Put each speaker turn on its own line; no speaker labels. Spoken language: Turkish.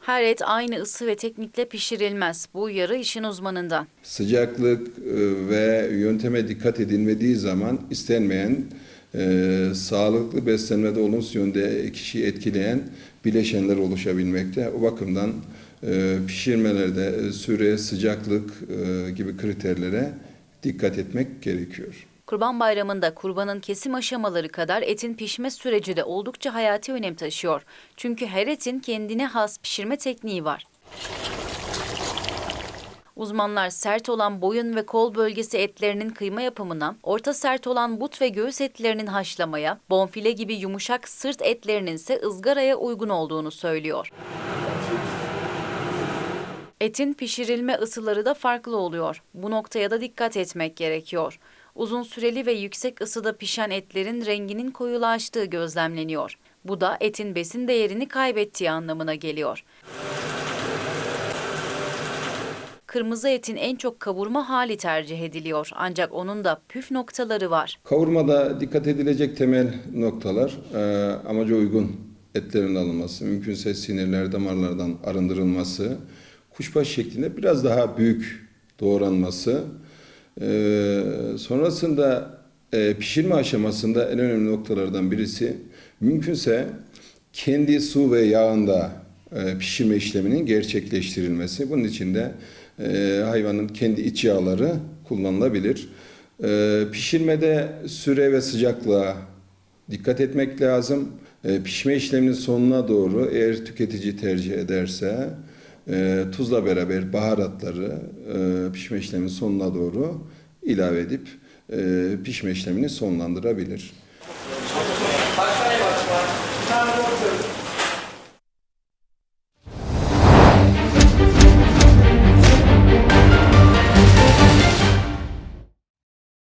Her et aynı ısı ve teknikle pişirilmez. Bu uyarı işin uzmanından.
Sıcaklık e, ve yönteme dikkat edilmediği zaman istenmeyen e, sağlıklı beslenmede olumsuz yönde kişiyi etkileyen bileşenler oluşabilmekte. O bakımdan e, pişirmelerde süre, sıcaklık e, gibi kriterlere dikkat etmek gerekiyor.
Kurban Bayramı'nda kurbanın kesim aşamaları kadar etin pişme süreci de oldukça hayati önem taşıyor. Çünkü her etin kendine has pişirme tekniği var. Uzmanlar sert olan boyun ve kol bölgesi etlerinin kıyma yapımına, orta sert olan but ve göğüs etlerinin haşlamaya, bonfile gibi yumuşak sırt etlerinin ise ızgaraya uygun olduğunu söylüyor. Etin pişirilme ısıları da farklı oluyor. Bu noktaya da dikkat etmek gerekiyor. Uzun süreli ve yüksek ısıda pişen etlerin renginin koyulaştığı gözlemleniyor. Bu da etin besin değerini kaybettiği anlamına geliyor. Kırmızı etin en çok kavurma hali tercih ediliyor. Ancak onun da püf noktaları var.
Kavurmada dikkat edilecek temel noktalar e, amaca uygun etlerin alınması, mümkünse sinirler, damarlardan arındırılması, kuşbaşı şeklinde biraz daha büyük doğranması, e, sonrasında e, pişirme aşamasında en önemli noktalardan birisi mümkünse kendi su ve yağında e, pişirme işleminin gerçekleştirilmesi. Bunun için de e, hayvanın kendi iç yağları kullanılabilir. E, pişirmede süre ve sıcaklığa dikkat etmek lazım. E, pişme işleminin sonuna doğru eğer tüketici tercih ederse e, tuzla beraber baharatları e, pişme işleminin sonuna doğru ilave edip e, pişme işlemini sonlandırabilir.